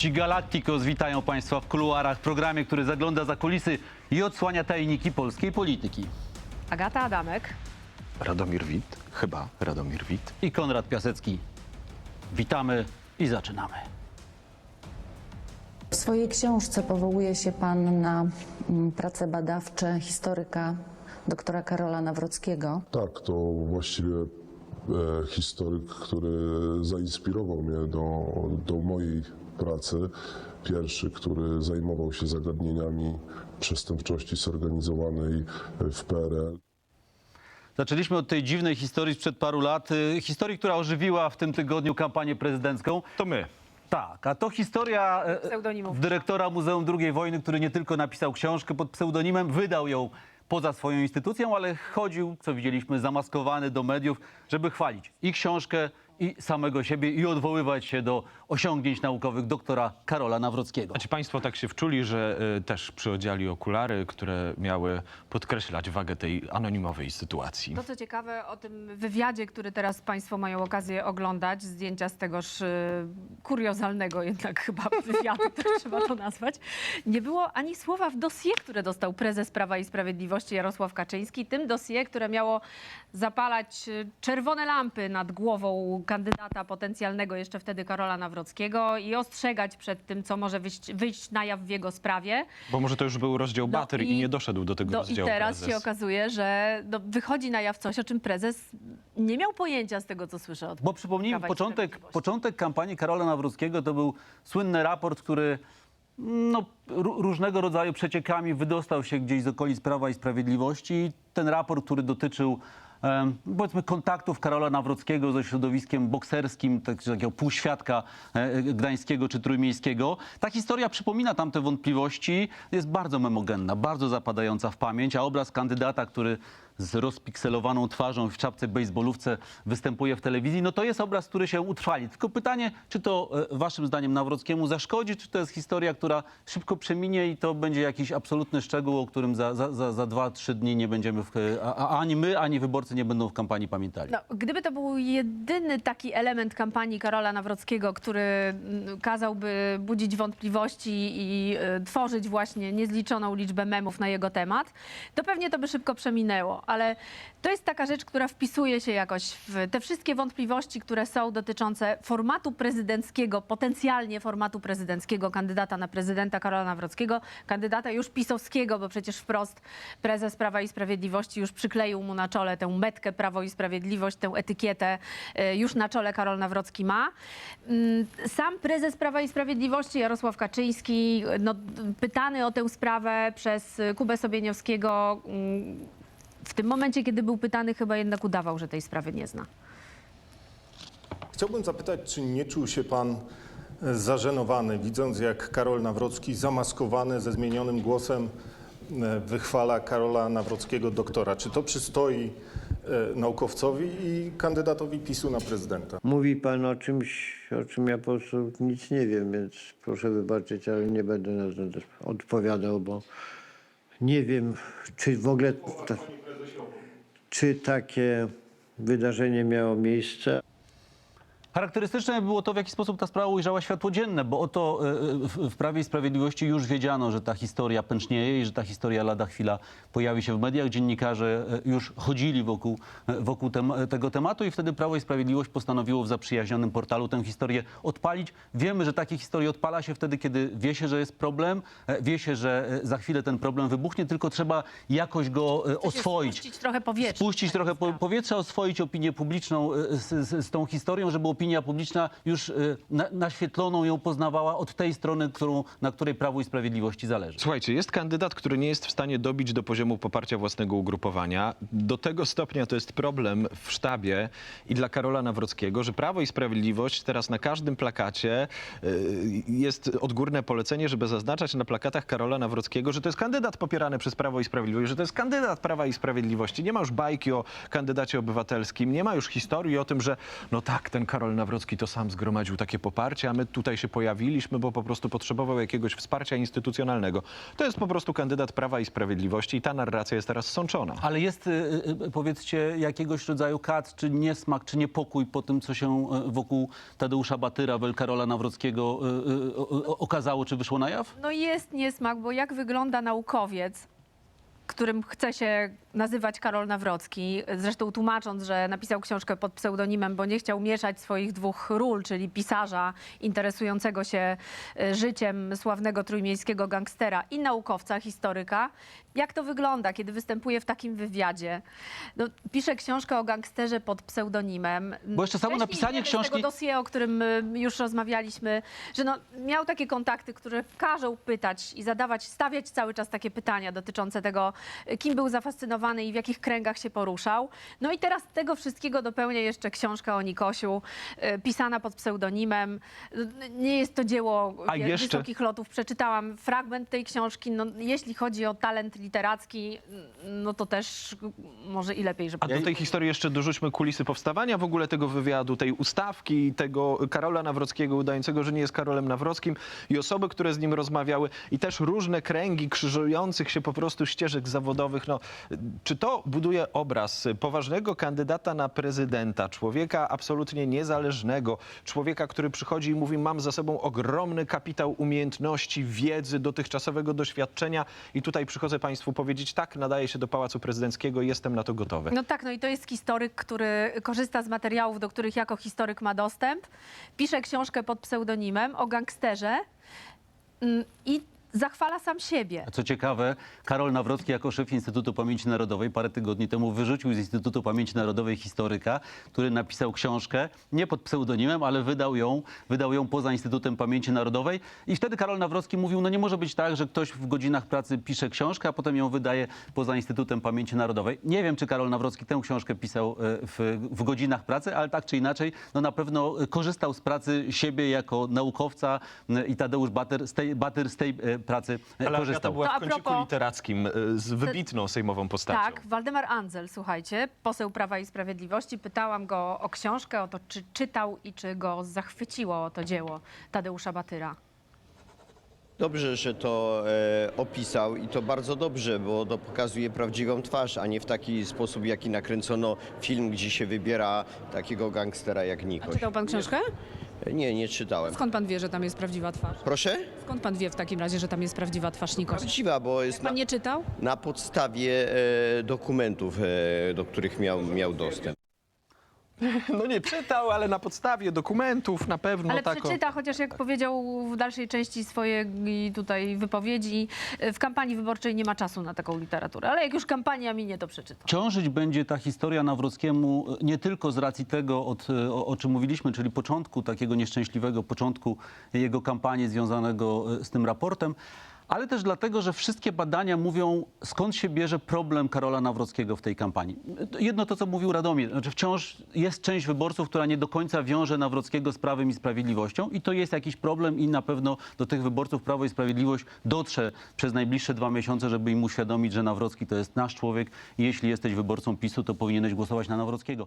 Ci Galacticos witają Państwa w kuluarach, programie, który zagląda za kulisy i odsłania tajniki polskiej polityki. Agata Adamek. Radomir Wit, chyba Radomir Wit. I Konrad Piasecki. Witamy i zaczynamy. W swojej książce powołuje się Pan na mm, prace badawcze historyka doktora Karola Nawrockiego. Tak, to właściwie e, historyk, który zainspirował mnie do, do mojej pracy. Pierwszy, który zajmował się zagadnieniami przestępczości zorganizowanej w PRL. Zaczęliśmy od tej dziwnej historii sprzed paru lat. y, Historii, która ożywiła w tym tygodniu kampanię prezydencką. To my. Tak, a to historia e, Pseudonimów. dyrektora Muzeum II Wojny, który nie tylko napisał książkę pod pseudonimem, wydał ją poza swoją instytucją, ale chodził, co widzieliśmy, zamaskowany do mediów, żeby chwalić i książkę, i samego siebie, i odwoływać się do osiągnięć naukowych doktora Karola Nawrockiego. A czy Państwo tak się wczuli, że y, też przyodziali okulary, które miały podkreślać wagę tej anonimowej sytuacji? To co ciekawe o tym wywiadzie, który teraz Państwo mają okazję oglądać, zdjęcia z tegoż y, kuriozalnego jednak chyba wywiadu, tak trzeba to nazwać, nie było ani słowa w dosie, które dostał prezes Prawa i Sprawiedliwości Jarosław Kaczyński. Tym dosie, które miało zapalać y, czerwone lampy nad głową kandydata potencjalnego jeszcze wtedy Karola Nawrockiego i ostrzegać przed tym, co może wyjść, wyjść na jaw w jego sprawie. Bo może to już był rozdział No baterii i, i- nie doszedł do tego No i rozdziału teraz prezes. się okazuje, że no, wychodzi na jaw coś, o czym prezes nie miał pojęcia z tego, co słyszę od Bo przypomnijmy, i początek, początek kampanii Karola Nawrockiego to był słynny raport, który no, ró- różnego rodzaju przeciekami wydostał się gdzieś z okolic Prawa i Sprawiedliwości. Ten raport, który dotyczył powiedzmy kontaktów Karola Nawrockiego ze środowiskiem bokserskim, tak, takiego półświadka e, gdańskiego czy trójmiejskiego. Ta historia przypomina tamte wątpliwości, jest bardzo memogenna, bardzo zapadająca w pamięć, a obraz kandydata, który z rozpikselowaną twarzą w czapce bejsbolówce występuje w telewizji, no to jest obraz, który się utrwali. Tylko pytanie, czy to e, waszym zdaniem Nawrockiemu zaszkodzi, czy to jest historia, która szybko przeminie i to będzie jakiś absolutny szczegół, o którym za, za, za, za dwa, trzy dni nie będziemy, w, a, a ani my, ani wyborcy nie będą w kampanii pamiętali. No, gdyby to był jedyny taki element kampanii Karola Nawrockiego, który mm, kazałby budzić wątpliwości i y, tworzyć właśnie niezliczoną liczbę memów na jego temat, to pewnie to by szybko przeminęło. Ale to jest taka rzecz, która wpisuje się jakoś w te wszystkie wątpliwości, które są dotyczące formatu prezydenckiego, potencjalnie formatu prezydenckiego kandydata na prezydenta Karola Nawrockiego, kandydata już pisowskiego, bo przecież wprost prezes Prawa i Sprawiedliwości już przykleił mu na czole tę metkę Prawo i Sprawiedliwość, tę etykietę y, już na czole Karol Nawrocki ma. Mm, Sam prezes Prawa i Sprawiedliwości Jarosław Kaczyński, no, pytany o tę sprawę przez Kubę Sobieniowskiego, mm, w tym momencie, kiedy był pytany, chyba jednak udawał, że tej sprawy nie zna. Chciałbym zapytać, czy nie czuł się pan e, zażenowany, widząc jak Karol Nawrocki zamaskowany ze zmienionym głosem e, wychwala Karola Nawrockiego doktora. Czy to przystoi e, naukowcowi i kandydatowi PiSu na prezydenta? Mówi pan o czymś, o czym ja po prostu nic nie wiem, więc proszę wybaczyć, ale nie będę na to odpowiadał, bo nie wiem, czy w ogóle ta, czy takie wydarzenie miało miejsce. Charakterystyczne było to, w jaki sposób ta sprawa ujrzała światło dzienne, bo oto e, w, w Prawie i Sprawiedliwości już wiedziano, że ta historia pęcznieje i że ta historia lada chwila pojawi się w mediach. Dziennikarze e, już chodzili wokół, e, wokół tem, tego tematu i wtedy Prawo i Sprawiedliwość postanowiło w zaprzyjaźnionym portalu tę historię odpalić. Wiemy, że takie historie odpala się wtedy, kiedy wie się, że jest problem, e, wie się, że e, za chwilę ten problem wybuchnie, tylko trzeba jakoś go e, oswoić. Spuścić trochę powietrza. Spuścić trochę po, powietrza, oswoić opinię publiczną z, z, z tą historią, żeby opinia publiczna już y, na, naświetloną ją poznawała od tej strony, którą, na której Prawu i Sprawiedliwości zależy. Słuchajcie, jest kandydat, który nie jest w stanie dobić do poziomu poparcia własnego ugrupowania. Do tego stopnia to jest problem w sztabie i dla Karola Nawrockiego, że Prawo i Sprawiedliwość teraz na każdym plakacie y, jest odgórne polecenie, żeby zaznaczać na plakatach Karola Nawrockiego, że to jest kandydat popierany przez Prawo i Sprawiedliwość, że to jest kandydat Prawa i Sprawiedliwości. Nie ma już bajki o kandydacie obywatelskim, nie ma już historii o tym, że no tak, ten Karol Karol Nawrocki to sam zgromadził takie poparcie, a my tutaj się pojawiliśmy, bo po prostu potrzebował jakiegoś wsparcia instytucjonalnego. To jest po prostu kandydat Prawa i Sprawiedliwości i ta narracja jest teraz sączona. Ale jest, y, y, powiedzcie, jakiegoś rodzaju kat, czy niesmak, czy niepokój po tym, co się y, wokół Tadeusza Batyra, Wel Karola Nawrockiego y, y, o- o- okazało, czy wyszło na jaw? No jest niesmak, bo jak wygląda naukowiec, którym chce się nazywać Karol Nawrocki, zresztą tłumacząc, że napisał książkę pod pseudonimem, bo nie chciał mieszać swoich dwóch ról, czyli pisarza interesującego się e, życiem sławnego trójmiejskiego gangstera i naukowca, historyka. Jak to wygląda, kiedy występuje w takim wywiadzie? No, pisze książkę o gangsterze pod pseudonimem. Bo jeszcze samo Wcześniej napisanie wiemy Z książki- tego dossier, o którym y, już rozmawialiśmy, że no, miał takie kontakty, które każą pytać i zadawać, stawiać cały czas takie pytania dotyczące tego, y, kim był zafascynowany i w jakich kręgach się poruszał. No i teraz tego wszystkiego dopełnia jeszcze książka o Nikosiu, y, pisana pod pseudonimem. Y, Nie jest to dzieło A jeszcze- wysokich lotów. Przeczytałam fragment tej książki. No, jeśli chodzi o talent literacki, no to też może i lepiej, żeby... A do tej historii jeszcze dorzućmy kulisy powstawania w ogóle tego wywiadu, tej ustawki, tego Karola Nawrockiego udającego, że nie jest Karolem Nawrockim i osoby, które z nim rozmawiały i też różne kręgi krzyżujących się po prostu ścieżek zawodowych. No, czy to buduje obraz poważnego kandydata na prezydenta, człowieka absolutnie niezależnego, człowieka, który przychodzi i mówi mam za sobą ogromny kapitał umiejętności, wiedzy, dotychczasowego doświadczenia i tutaj przychodzę Państwu powiedzieć tak, nadaje się do Pałacu Prezydenckiego, jestem na to gotowy. No tak, no i to jest historyk, który korzysta z materiałów, do których jako historyk ma dostęp. Pisze książkę pod pseudonimem o gangsterze mm, i zachwala sam siebie. Co ciekawe, Karol Nawrocki jako szef Instytutu Pamięci Narodowej parę tygodni temu wyrzucił z Instytutu Pamięci Narodowej historyka, który napisał książkę, nie pod pseudonimem, ale wydał ją, wydał ją poza Instytutem Pamięci Narodowej. I wtedy Karol Nawrocki mówił, no nie może być tak, że ktoś w godzinach pracy pisze książkę, a potem ją wydaje poza Instytutem Pamięci Narodowej. Nie wiem, czy Karol Nawrocki tę książkę pisał e, w, w godzinach pracy, ale tak czy inaczej, no na pewno korzystał z pracy siebie jako naukowca i Tadeusz Batyr z tej, Batyr z tej e, pracy Ale korzystał. była w kąciku propos- literackim e, z wybitną sejmową postacią. Tak, Waldemar Andzel, słuchajcie, poseł Prawa i Sprawiedliwości. Pytałam go o książkę, o to, czy czytał i czy go zachwyciło to dzieło Tadeusza Batyra. Dobrze, że to e, opisał i to bardzo dobrze, bo to pokazuje prawdziwą twarz, a nie w taki sposób, jaki nakręcono film, gdzie się wybiera takiego gangstera jak Nikoś. Czytał pan książkę? Nie, nie czytałem. Skąd pan wie, że tam jest prawdziwa twarz? Proszę? Skąd pan wie w takim razie, że tam jest prawdziwa twarz Nikosia? Prawdziwa, bo jest na, Pan nie czytał? na podstawie e, dokumentów, e, do których miał, miał dostęp. No nie czytał, ale na podstawie dokumentów na pewno Ale tak. o- przeczyta, chociaż jak powiedział w dalszej części swojej tutaj wypowiedzi, w kampanii wyborczej nie ma czasu na taką literaturę. Ale jak już kampania minie, to przeczyta. Ciążyć będzie ta historia Nawrockiemu e, nie tylko z racji tego, od, e, o, o czym mówiliśmy, czyli początku, takiego nieszczęśliwego początku jego kampanii związanego e, z tym raportem, ale też dlatego, że wszystkie badania mówią, skąd się bierze problem Karola Nawrockiego w tej kampanii. Jedno to, co mówił Radomir, znaczy wciąż jest część wyborców, która nie do końca wiąże Nawrockiego z Prawem i Sprawiedliwością i to jest jakiś problem i na pewno do tych wyborców Prawo i Sprawiedliwość dotrze przez najbliższe dwa miesiące, żeby im uświadomić, że Nawrocki to jest nasz człowiek jeśli jesteś wyborcą PiSu, to powinieneś głosować na Nawrockiego.